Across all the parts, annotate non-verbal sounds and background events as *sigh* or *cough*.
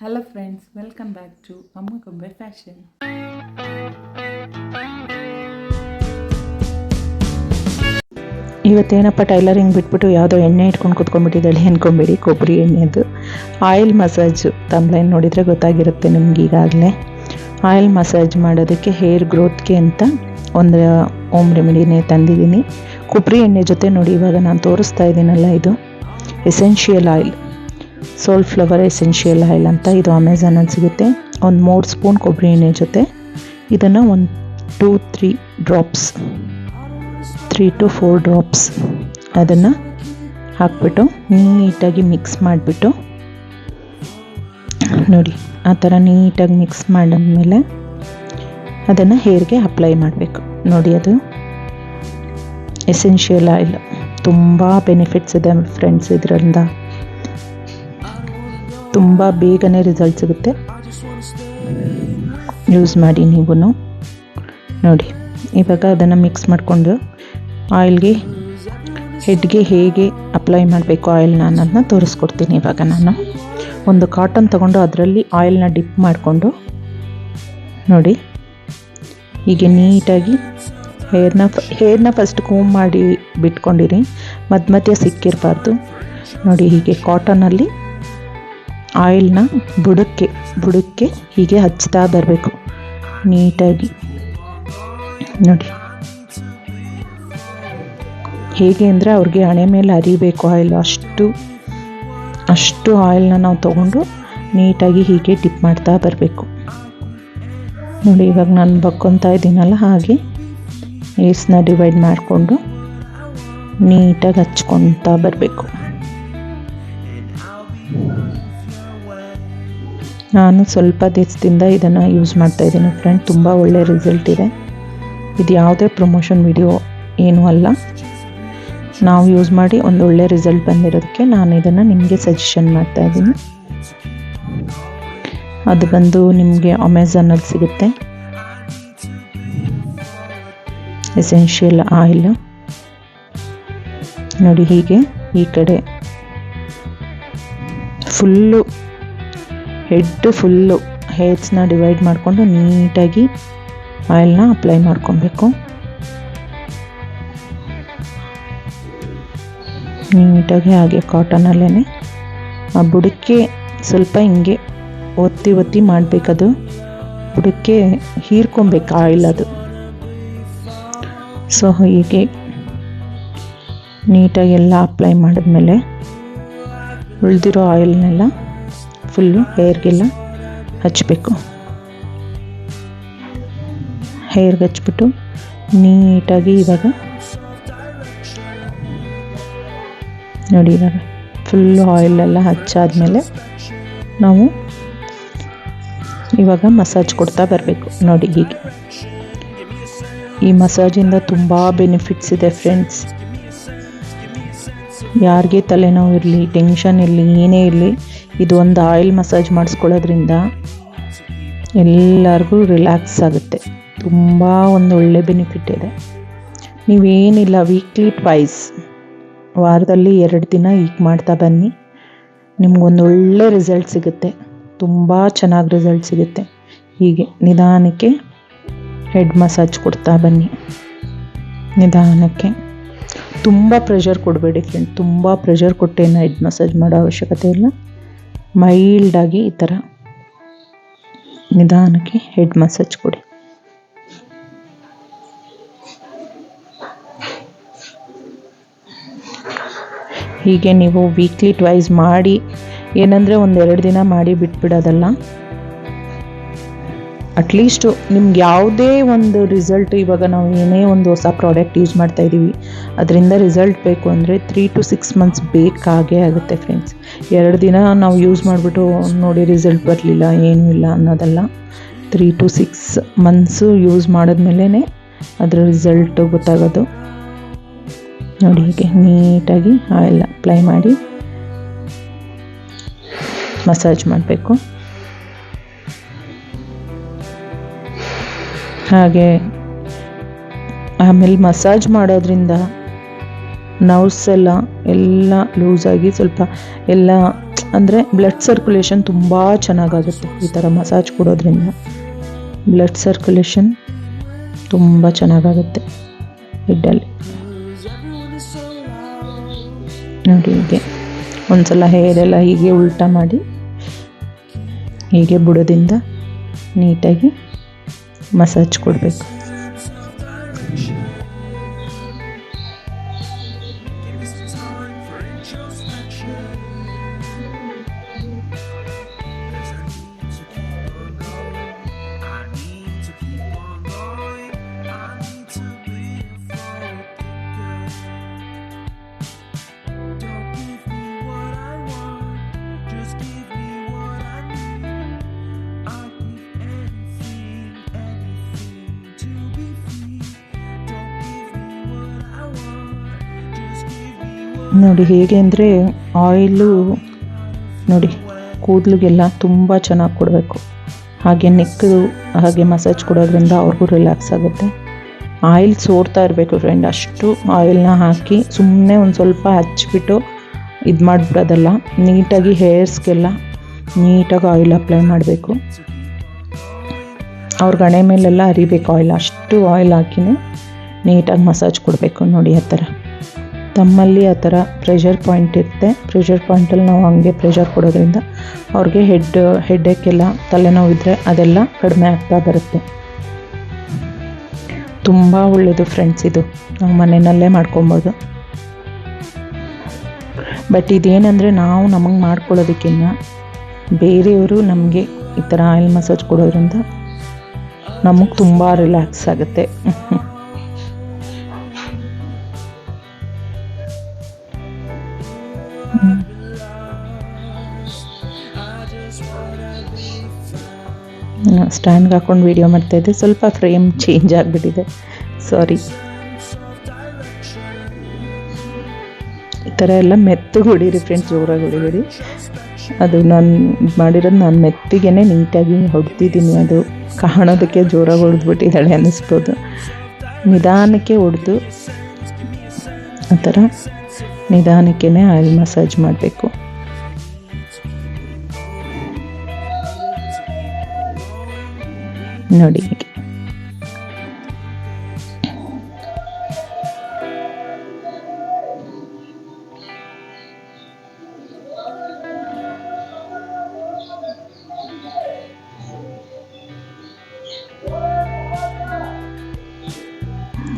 Hello friends welcome back to Amma Gombe fashion ಇವತ್ತೇನಪ್ಪ tailoring ಬಿಟ್ಬಿಟ್ಟು ಯಾವುದೋ ಎಣ್ಣೆ ಇಟ್ಕೊಂಡು ಕುತ್ಕೊಂಡ್ಬಿಟ್ಟಿದ್ದಾಳೆ ಅನ್ಕೊಂಬೇಡಿ ಕೊಬ್ಬರಿ ಎಣ್ಣೆದು. ಆಯಿಲ್ ಮಸಾಜು ತಮ್ಲೈನ್ ನೋಡಿದರೆ ಗೊತ್ತಾಗಿರುತ್ತೆ ನಿಮ್ಗೆ ಈಗಾಗಲೇ. ಆಯಿಲ್ ಮಸಾಜ್ ಮಾಡೋದಕ್ಕೆ ಹೇರ್ ಗ್ರೋತ್ಗೆ ಅಂತ ಒಂದು ಓಮ್ ರೆಮಿಡಿನೇ ತಂದಿದ್ದೀನಿ. ಕೊಬ್ಬರಿ ಎಣ್ಣೆ ಜೊತೆ ನೋಡಿ, ಇವಾಗ ನಾನು ತೋರಿಸ್ತಾ ಇದ್ದೀನಲ್ಲ ಇದು. Essential oil soul flower essential oil ಅಂತ ಇದು ಅಮೆಝಾನಲ್ಲಿ ಸಿಗುತ್ತೆ. ಒಂದು ಮೂರು ಸ್ಪೂನ್ ಕೊಬ್ಬರಿ ಎಣ್ಣೆ ಜೊತೆ. ಇದನ್ನು ಒಂದು two three drops three to four drops ಅದನ್ನು ಹಾಕ್ಬಿಟ್ಟು ನೀಟಾಗಿ ಮಿಕ್ಸ್ ಮಾಡಿಬಿಟ್ಟು ನೋಡಿ, ಆ ಥರ ನೀಟಾಗಿ ಮಿಕ್ಸ್ ಮಾಡಿದ್ಮೇಲೆ ಅದನ್ನು ಹೇರ್ಗೆ ಅಪ್ಲೈ ಮಾಡಬೇಕು. ನೋಡಿ ಅದು ಎಸೆನ್ಷಿಯಲ್ ಆಯಿಲ್ ತುಂಬ ಬೆನಿಫಿಟ್ಸ್ ಇದೆ ಫ್ರೆಂಡ್ಸ್ ಇದರಿಂದ. ತುಂಬ ಬೇಗನೆ ರಿಸಲ್ಟ್ ಸಿಗುತ್ತೆ. ಯೂಸ್ ಮಾಡಿ ನೀವು ನೋಡಿ, ಇವಾಗ ಅದನ್ನು ಮಿಕ್ಸ್ ಮಾಡಿಕೊಂಡು ಆಯಿಲ್ಗೆ ಹೆಡ್ಗೆ ಹೇಗೆ ಅಪ್ಲೈ ಮಾಡಬೇಕು ಆಯಿಲ್ನ ಅನ್ನೋದನ್ನ ತೋರಿಸ್ಕೊಡ್ತೀನಿ ಇವಾಗ ನಾನು. ಒಂದು ಕಾಟನ್ ತಗೊಂಡು ಅದರಲ್ಲಿ ಆಯಿಲ್ನ ಡಿಪ್ ಮಾಡಿಕೊಂಡು, ನೋಡಿ, ಹೀಗೆ ನೀಟಾಗಿ ಹೇರ್ನ ಹೇರ್ನ ಫಸ್ಟ್ ಕೂಮ್ ಮಾಡಿ ಬಿಟ್ಕೊಂಡಿರಿ. ಮಧ್ಯ ಮಧ್ಯ ಸಿಕ್ಕಿರಬಾರ್ದು. ನೋಡಿ, ಹೀಗೆ ಕಾಟನಲ್ಲಿ ಆಯಿಲ್ನ ಬುಡಕ್ಕೆ ಬುಡಕ್ಕೆ ಹೀಗೆ ಹಚ್ತಾ ಬರಬೇಕು. ನೀಟಾಗಿ. ನೋಡಿ. ಹೇಗೆ ಅಂದರೆ ಅವ್ರಿಗೆ ಹಣೆ ಮೇಲೆ ಅರಿಬೇಕು ಆಯಿಲ್. ಅಷ್ಟು ಅಷ್ಟು ಆಯಿಲ್ನ ನಾವು ತಗೊಂಡು ನೀಟಾಗಿ ಹೀಗೆ ಟಿಪ್ ಮಾಡ್ತಾ ಬರಬೇಕು. ನೋಡಿ, ಇವಾಗ ನಾನು ಬಕ್ಕೊತಾ ಇದ್ದೀನಲ್ಲ ಹಾಗೆ. ಏರ್ಸ್ನ ಡಿವೈಡ್ ಮಾಡಿಕೊಂಡು ನೀಟಾಗಿ ಹಚ್ಕೊತಾ ಬರಬೇಕು. ನಾನು ಸ್ವಲ್ಪ ದಿವಸದಿಂದ ಇದನ್ನು ಯೂಸ್ ಮಾಡ್ತಾ ಇದ್ದೀನಿ ಫ್ರೆಂಡ್ ತುಂಬ ಒಳ್ಳೆ ರಿಸಲ್ಟ್ ಇದೆ. ಇದು ಯಾವುದೇ ಪ್ರಮೋಷನ್ ವಿಡಿಯೋ ಏನೂ ಅಲ್ಲ. ನಾವು ಯೂಸ್ ಮಾಡಿ ಒಂದು ಒಳ್ಳೆ ರಿಸಲ್ಟ್ ಬಂದಿರೋದಕ್ಕೆ ನಾನು ಇದನ್ನು ನಿಮಗೆ ಸಜೆಷನ್ ಮಾಡ್ತಾ ಇದ್ದೀನಿ. ಅದು ಬಂದು ನಿಮಗೆ ಅಮೆಝಾನಲ್ಲಿ ಸಿಗುತ್ತೆ. ಎಸೆನ್ಷಿಯಲ್ ಆಯಿಲ್ ನೋಡಿ ಹೀಗೆ ಈ ಕಡೆ. ಫುಲ್ಲು ಹೆಡ್ ಫುಲ್ಲು ಹೇರ್ಸ್ನ ಡಿವೈಡ್ ಮಾಡಿಕೊಂಡು ನೀಟಾಗಿ ಆಯಿಲ್ನ ಅಪ್ಲೈ ಮಾಡ್ಕೊಬೇಕು. ನೀಟಾಗಿ ಹಾಗೆ ಕಾಟನಲ್ಲೇ ಆ ಬುಡಕ್ಕೆ ಸ್ವಲ್ಪ ಹಿಂಗೆ ಒತ್ತಿ ಒತ್ತಿ ಮಾಡಬೇಕದು. ಬುಡಕ್ಕೆ ಹೀರ್ಕೊಬೇಕು ಆಯಿಲ್ ಅದು. ಸೊ ಹೀಗೆ ನೀಟಾಗಿ ಎಲ್ಲ ಅಪ್ಲೈ ಮಾಡಿದ್ಮೇಲೆ ಉಳಿದಿರೋ ಆಯಿಲ್ನೆಲ್ಲ ಫುಲ್ಲು ಹೇರ್ಗೆಲ್ಲ ಹಚ್ಚಬೇಕು ಹೇರ್ಗೆ ಹಚ್ಬಿಟ್ಟು ನೀಟಾಗಿ ಇವಾಗ ನೋಡಿ ಇವಾಗ ಫುಲ್ಲು ಆಯಿಲೆಲ್ಲ ಹಚ್ಚಾದಮೇಲೆ ನಾವು ಇವಾಗ ಮಸಾಜ್ ಕೊಡ್ತಾ ಬರಬೇಕು. ನೋಡಿ ಹೀಗೆ. ಈ ಮಸಾಜಿಂದ ತುಂಬ ಬೆನಿಫಿಟ್ಸ್ ಇದೆ ಫ್ರೆಂಡ್ಸ್ ಯಾರಿಗೆ ತಲೆನೋವು ಇರಲಿ ಟೆನ್ಷನ್ ಇರಲಿ, ಏನೇ ಇರಲಿ, ಇದು ಒಂದು ಆಯಿಲ್ ಮಸಾಜ್ ಮಾಡಿಸ್ಕೊಳ್ಳೋದ್ರಿಂದ ಎಲ್ಲರಿಗೂ ರಿಲ್ಯಾಕ್ಸ್ ಆಗುತ್ತೆ. ತುಂಬ ಒಂದು ಒಳ್ಳೆ ಬೆನಿಫಿಟ್ ಇದೆ. ನೀವೇನಿಲ್ಲ ವೀಕ್ಲಿ ಟ್ವೈಸ್ ವಾರದಲ್ಲಿ ಎರಡು ದಿನ ಈಗ ಮಾಡ್ತಾ ಬನ್ನಿ. ನಿಮ್ಗೊಂದು ಒಳ್ಳೆ ರಿಸಲ್ಟ್ ಸಿಗುತ್ತೆ. ತುಂಬ ಚೆನ್ನಾಗಿ ರಿಸಲ್ಟ್ ಸಿಗುತ್ತೆ. ಹೀಗೆ ನಿಧಾನಕ್ಕೆ ಹೆಡ್ ಮಸಾಜ್ ಕೊಡ್ತಾ ಬನ್ನಿ. ನಿಧಾನಕ್ಕೆ. ತುಂಬ ಪ್ರೆಷರ್ ಕೊಡಬೇಡಿ ಫ್ರೆಂಡ್ ತುಂಬ ಪ್ರೆಷರ್ ಕೊಟ್ಟೇನು ಹೆಡ್ ಮಸಾಜ್ ಮಾಡೋ ಅವಶ್ಯಕತೆ ಇಲ್ಲ. ಮೈಲ್ಡಾಗಿ ಈ ಥರ ನಿಧಾನಕ್ಕೆ ಹೆಡ್ ಮಸಾಜ್ ಕೊಡಿ. ಹೀಗೆ ನೀವು ವೀಕ್ಲಿ ಟ್ವೈಸ್ ಮಾಡಿ, ಏನಂದರೆ ಒಂದೆರಡು ದಿನ ಮಾಡಿ ಬಿಟ್ಬಿಡೋದಲ್ಲ ಅಟ್ಲೀಸ್ಟು ನಿಮ್ಗೆ ಯಾವುದೇ ಒಂದು ರಿಸಲ್ಟ್ ಇವಾಗ ನಾವು ಏನೇ ಒಂದು ಹೊಸ ಪ್ರಾಡಕ್ಟ್ ಯೂಸ್ ಮಾಡ್ತಾ ಇದ್ದೀವಿ ಅದರಿಂದ ರಿಸಲ್ಟ್ ಬೇಕು ಅಂದರೆ ತ್ರೀ ಟು ಸಿಕ್ಸ್ ಮಂತ್ಸ್ ಬೇಕಾಗೇ ಆಗುತ್ತೆ ಫ್ರೆಂಡ್ಸ್ ಎರಡು ದಿನ ನಾವು ಯೂಸ್ ಮಾಡಿಬಿಟ್ಟು ನೋಡಿ ರಿಸಲ್ಟ್ ಬರಲಿಲ್ಲ, ಏನೂ ಇಲ್ಲ ಅನ್ನೋದಲ್ಲ. Three to six months use ಮಾಡಿದ್ಮೇಲೆ ಅದರ ರಿಸಲ್ಟು ಗೊತ್ತಾಗೋದು. ನೋಡಿ ಹೀಗೆ ನೀಟಾಗಿ ಆಯಿಲ್ ಅಪ್ಲೈ ಮಾಡಿ ಮಸಾಜ್ ಮಾಡಬೇಕು. ಹಾಗೆ ಆಮೇಲೆ ಮಸಾಜ್ ಮಾಡೋದ್ರಿಂದ ನರ್ವ್ಸ್ ಎಲ್ಲ ಎಲ್ಲ ಲೂಸಾಗಿ ಸ್ವಲ್ಪ ಎಲ್ಲ ಅಂದರೆ ಬ್ಲಡ್ ಸರ್ಕ್ಯುಲೇಷನ್ ತುಂಬ ಚೆನ್ನಾಗಾಗುತ್ತೆ ಈ ಥರ ಮಸಾಜ್ ಕೊಡೋದ್ರಿಂದ. ಬ್ಲಡ್ ಸರ್ಕ್ಯುಲೇಷನ್ ತುಂಬ ಚೆನ್ನಾಗಾಗುತ್ತೆ ಹೆಡ್ಡಲ್ಲಿ ನೋಡಿ ಹೀಗೆ. ಒಂದ್ಸಲ ಹೇರೆಲ್ಲ ಹೀಗೆ ಉಲ್ಟಾ ಮಾಡಿ ಹೀಗೆ ಬುಡದಿಂದ ನೀಟಾಗಿ ಮಸಾಜ್ ಕೊಡಬೇಕು ನೋಡಿ ಹೇಗೆ ಅಂದರೆ ಆಯಿಲು ನೋಡಿ ಕೂದಲಿಗೆಲ್ಲ ತುಂಬ ಚೆನ್ನಾಗಿ ಕೊಡಬೇಕು. ಹಾಗೆ ನೆಕ್ಕು ಹಾಗೆ ಮಸಾಜ್ ಕೊಡೋದ್ರಿಂದ ಅವ್ರಿಗೂ ರಿಲ್ಯಾಕ್ಸ್ ಆಗುತ್ತೆ. ಆಯಿಲ್ ಸೋರ್ತಾ ಇರಬೇಕು ಫ್ರೆಂಡ್ ಅಷ್ಟು ಆಯಿಲ್ನ ಹಾಕಿ ಸುಮ್ಮನೆ ಒಂದು ಸ್ವಲ್ಪ ಹಚ್ಬಿಟ್ಟು ಇದು ಮಾಡಿಬಿಡೋದಲ್ಲ. ನೀಟಾಗಿ ಹೇರ್ಸ್ಗೆಲ್ಲ ನೀಟಾಗಿ ಆಯಿಲ್ ಅಪ್ಲೈ ಮಾಡಬೇಕು. ಅವ್ರ ಗಣೆ ಮೇಲೆಲ್ಲ ಹರಿಬೇಕು ಆಯಿಲ್ ಅಷ್ಟು ಆಯಿಲ್ ಹಾಕಿನೇ ನೀಟಾಗಿ ಮಸಾಜ್ ಕೊಡಬೇಕು ನೋಡಿ ಆ ಥರ. ತಮ್ಮಲ್ಲಿ ಆ ಥರ ಪ್ರೆಷರ್ ಪಾಯಿಂಟ್ ಇರುತ್ತೆ. ಪ್ರೆಷರ್ ಪಾಯಿಂಟಲ್ಲಿ ನಾವು ಹಂಗೆ ಪ್ರೆಷರ್ ಕೊಡೋದ್ರಿಂದ ಅವ್ರಿಗೆ ಹೆಡ್ ಹೆಡ್ಡೇಕೆಲ್ಲ ತಲೆನೋವಿದ್ರೆ ಅದೆಲ್ಲ ಕಡಿಮೆ ಆಗ್ತಾ ಬರುತ್ತೆ. ತುಂಬ ಒಳ್ಳೆಯದು ಫ್ರೆಂಡ್ಸ್ ಇದು. ನಾವು ಮನೆಯಲ್ಲೇ ಮಾಡ್ಕೊಬೋದು. ಬಟ್ ಇದೇನಂದರೆ ನಾವು ನಮಗೆ ಮಾಡ್ಕೊಳ್ಳೋದಕ್ಕಿಂತ ಬೇರೆಯವರು ನಮಗೆ ಈ ಥರ ಆಯಿಲ್ ಮಸಾಜ್ ಕೊಡೋದ್ರಿಂದ ನಮಗೆ ತುಂಬ ರಿಲ್ಯಾಕ್ಸ್ ಆಗುತ್ತೆ. *laughs* ಸ್ಟ್ಯಾಂಡ್ಗೆ ಹಾಕೊಂಡು ವೀಡಿಯೋ ಮಾಡ್ತಾಯಿದ್ದೆ ಸ್ವಲ್ಪ ಫ್ರೇಮ್ ಚೇಂಜ್ ಆಗಿಬಿಟ್ಟಿದೆ. ಸಾರಿ ಈ ಥರ ಎಲ್ಲ ಮೆತ್ತಗೆ ಹೊಡೀರಿ ಫ್ರೆಂಡ್ಸ್ ಜೋರಾಗಿ ಹೊಡಿಬೇಡಿ. ಅದು ನಾನು ಮಾಡಿರೋದು ನಾನು ಮೆತ್ತಿಗೆ ನೀಟಾಗಿ ಹೊಡ್ತಿದ್ದೀನಿ ಅದು ಕಾಣೋದಕ್ಕೆ ಜೋರಾಗಿ ಹೊಡೆದ್ಬಿಟ್ಟಿದ್ದಾಳೆ ಅನ್ನಿಸ್ಬೋದು. ನಿಧಾನಕ್ಕೆ ಹೊಡೆದು. ಆ ಥರ ನಿಧಾನಕ್ಕೆ ಆಯಿಲ್ ಮಸಾಜ್ ಮಾಡಬೇಕು. ನೋಡಿ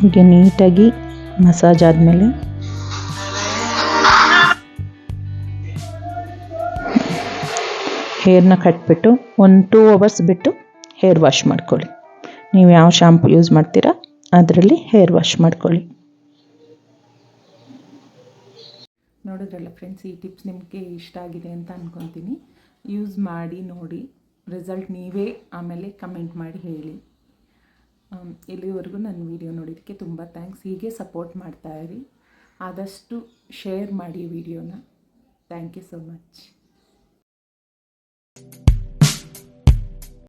ಹೀಗೆ ನೀಟಾಗಿ ಮಸಾಜ್ ಆದಮೇಲೆ ಹೇರ್ನ ಕಟ್ಬಿಟ್ಟು ಒಂದು ಟೂ ಅವರ್ಸ್ ಬಿಟ್ಟು ಹೇರ್ ವಾಶ್ ಮಾಡ್ಕೊಳ್ಳಿ. ನೀವು ಯಾವ ಶಾಂಪು ಯೂಸ್ ಮಾಡ್ತೀರಾ, ಅದರಲ್ಲಿ ಹೇರ್ ವಾಶ್ ಮಾಡ್ಕೊಳ್ಳಿ. ನೋಡಿದ್ರಲ್ಲ ಫ್ರೆಂಡ್ಸ್ ಈ ಟಿಪ್ಸ್ ನಿಮಗೆ ಇಷ್ಟ ಆಗಿದೆ ಅಂತ ಅಂದ್ಕೊತೀನಿ ಯೂಸ್ ಮಾಡಿ, ನೋಡಿ. ರಿಸಲ್ಟ್ ನೀವೇ ಆಮೇಲೆ ಕಮೆಂಟ್ ಮಾಡಿ ಹೇಳಿ. ಇಲ್ಲಿವರೆಗೂ ನನ್ನ ವಿಡಿಯೋ ನೋಡಿದ್ದಕ್ಕೆ ತುಂಬ ಥ್ಯಾಂಕ್ಸ್ ಹೀಗೆ ಸಪೋರ್ಟ್ ಮಾಡ್ತಾ ಇರಿ. ಆದಷ್ಟು ಶೇರ್ ಮಾಡಿ ವಿಡಿಯೋನ ಥ್ಯಾಂಕ್ ಯು ಸೊ ಮಚ್